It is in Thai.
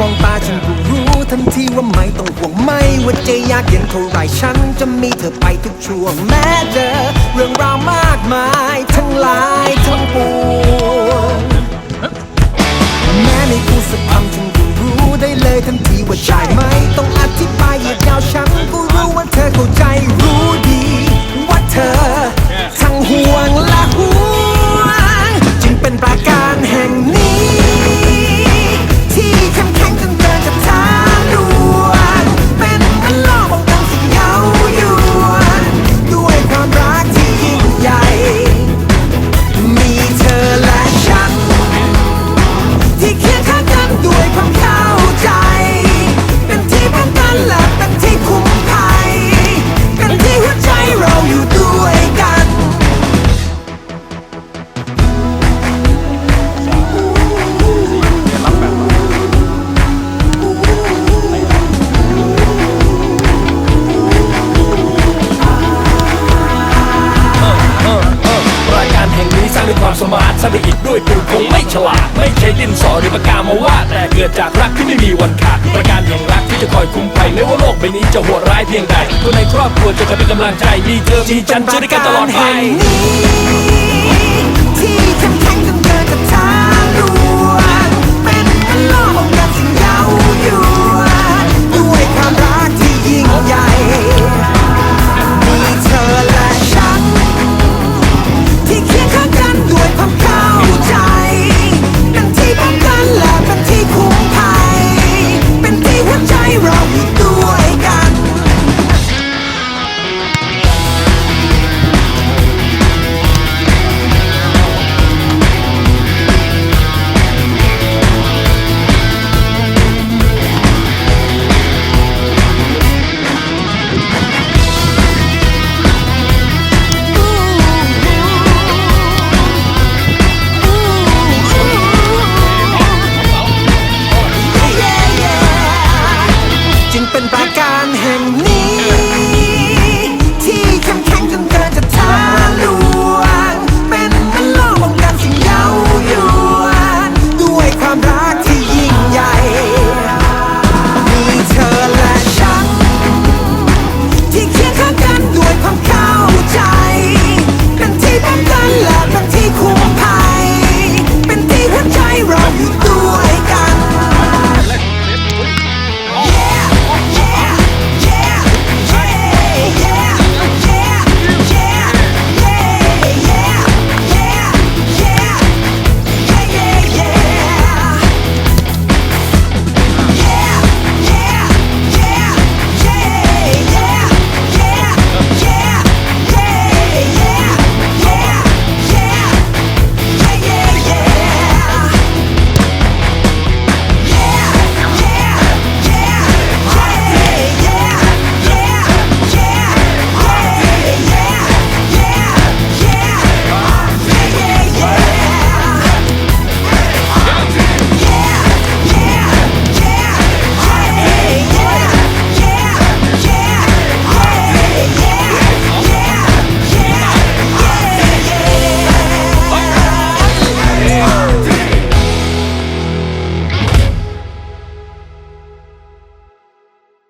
มองตาฉันก็รู้ทันทีว่าไม่ต้องห่วงไม่ว่าจะยากเย็นเท่าไรฉันจะมีเธอไปทุกช่วงแม้เจอเรื่องราวมากมายทั้งหลายทั้งปวง สร้างด้วยความสมาร์ทสร้างด้วยอิฐด้วยปูนคงไม่ฉลาด ไม่ใช่ดินสอหรือปากกามาวาดแต่เกิดจากรักที่ไม่มีวันขาดรายการแห่งรักที่จะคอยคุ้มภัยไม่ว่าโลกใบนี้จะโหดร้ายเพียงใดคนในครอบครัวจะคอยเป็นกำลังใจมีเธอมีฉันช่วยด้วยกันตลอดไปที่เข้มแข็งจ